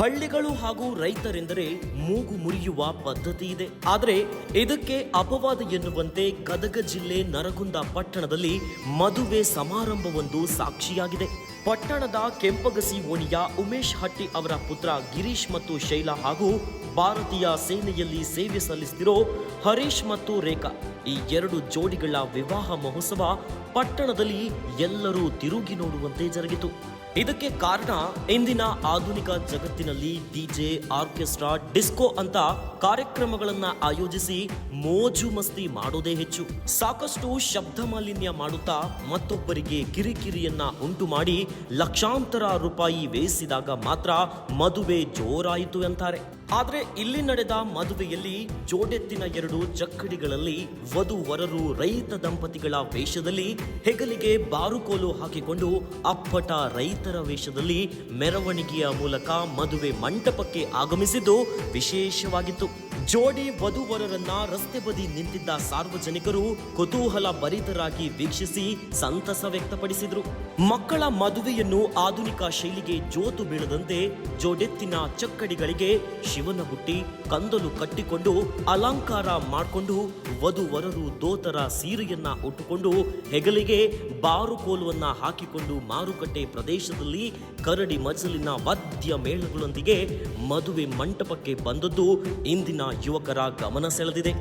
ಹಳ್ಳಿಗಳು ಹಾಗೂ ರೈತರೆಂದರೆ ಮೂಗು ಮುರಿಯುವ ಪದ್ಧತಿ ಇದೆ. ಆದರೆ ಇದಕ್ಕೆ ಅಪವಾದ ಎನ್ನುವಂತೆ ಗದಗ ಜಿಲ್ಲೆ ನರಗುಂದ ಪಟ್ಟಣದಲ್ಲಿ ಮದುವೆ ಸಮಾರಂಭವೊಂದು ಸಾಕ್ಷಿಯಾಗಿದೆ. ಪಟ್ಟಣದ ಕೆಂಪಗಸಿ ಓಣಿಯ ಉಮೇಶ್ ಹಟ್ಟಿ ಅವರ ಪುತ್ರ ಗಿರೀಶ್ ಮತ್ತು ಶೈಲಾ ಹಾಗೂ ಭಾರತೀಯ ಸೇನೆಯಲ್ಲಿ ಸೇವೆ ಸಲ್ಲಿಸುತ್ತಿರೋ ಹರೀಶ್ ಮತ್ತು ರೇಖಾ ಈ ಎರಡು ಜೋಡಿಗಳ ವಿವಾಹ ಮಹೋತ್ಸವ ಪಟ್ಟಣದಲ್ಲಿ ಎಲ್ಲರೂ ತಿರುಗಿ ನೋಡುವಂತೆ ಜರುಗಿತು. ಇದಕ್ಕೆ ಕಾರಣ ಇಂದಿನ ಆಧುನಿಕ ಜಗತ್ತಿನಲ್ಲಿ ಡಿಜೆ, ಆರ್ಕೆಸ್ಟ್ರಾ, ಡಿಸ್ಕೋ ಅಂತ ಕಾರ್ಯಕ್ರಮಗಳನ್ನ ಆಯೋಜಿಸಿ ಮೋಜು ಮಸ್ತಿ ಮಾಡೋದೇ ಹೆಚ್ಚು. ಸಾಕಷ್ಟು ಶಬ್ದ ಮಾಲಿನ್ಯ ಮಾಡುತ್ತಾ ಮತ್ತೊಬ್ಬರಿಗೆ ಕಿರಿಕಿರಿಯನ್ನ ಉಂಟು ಮಾಡಿ ಲಕ್ಷಾಂತರ ರೂಪಾಯಿ ವ್ಯಯಿಸಿದಾಗ ಮಾತ್ರ ಮದುವೆ ಜೋರಾಯಿತು ಅಂತಾರೆ. ಆದ್ರೆ ಇಲ್ಲಿ ನಡೆದ ಮದುವೆಯಲ್ಲಿ ಜೋಡೆತ್ತಿನ ಎರಡು ಚಕ್ಕಡಿಗಳಲ್ಲಿ ವಧು ವರರು ರೈತ ದಂಪತಿಗಳ ವೇಷದಲ್ಲಿ ಹೆಗಲಿಗೆ ಬಾರುಕೋಲು ಹಾಕಿಕೊಂಡು ಅಪ್ಪಟ ರೈತರ ವೇಷದಲ್ಲಿ ಮೆರವಣಿಗೆಯ ಮೂಲಕ ಮದುವೆ ಮಂಟಪಕ್ಕೆ ಆಗಮಿಸಿದ್ದು ವಿಶೇಷವಾಗಿತ್ತು. ಜೋಡಿ ವಧುವರರನ್ನ ರಸ್ತೆ ಬದಿ ನಿಂತಿದ್ದ ಸಾರ್ವಜನಿಕರು ಕುತೂಹಲ ಭರಿತರಾಗಿ ವೀಕ್ಷಿಸಿ ಸಂತಸ ವ್ಯಕ್ತಪಡಿಸಿದರು. ಮಕ್ಕಳ ಮದುವೆಯನ್ನು ಆಧುನಿಕ ಶೈಲಿಗೆ ಜೋತು ಬೀಳದಂತೆ ಜೋಡೆತ್ತಿನ ಚಕ್ಕಡಿಗಳಿಗೆ ಶಿವನ ಹುಟ್ಟಿ ಕಂದಲು ಕಟ್ಟಿಕೊಂಡು ಅಲಂಕಾರ ಮಾಡಿಕೊಂಡು ವಧುವರರು ದೋತರ ಸೀರೆಯನ್ನ ಉಟ್ಟುಕೊಂಡು ಹೆಗಲಿಗೆ ಬಾರುಕೋಲುವನ್ನ ಹಾಕಿಕೊಂಡು ಮಾರುಕಟ್ಟೆ ಪ್ರದೇಶದಲ್ಲಿ ಕರಡಿ ಮಜಲಿನ ವಾದ್ಯ ಮೇಳಗಳೊಂದಿಗೆ ಮದುವೆ ಮಂಟಪಕ್ಕೆ ಬಂದದ್ದು ಇಂದಿನ ಯುವಕರ ಗಮನ ಸೆಳೆದಿದೆ.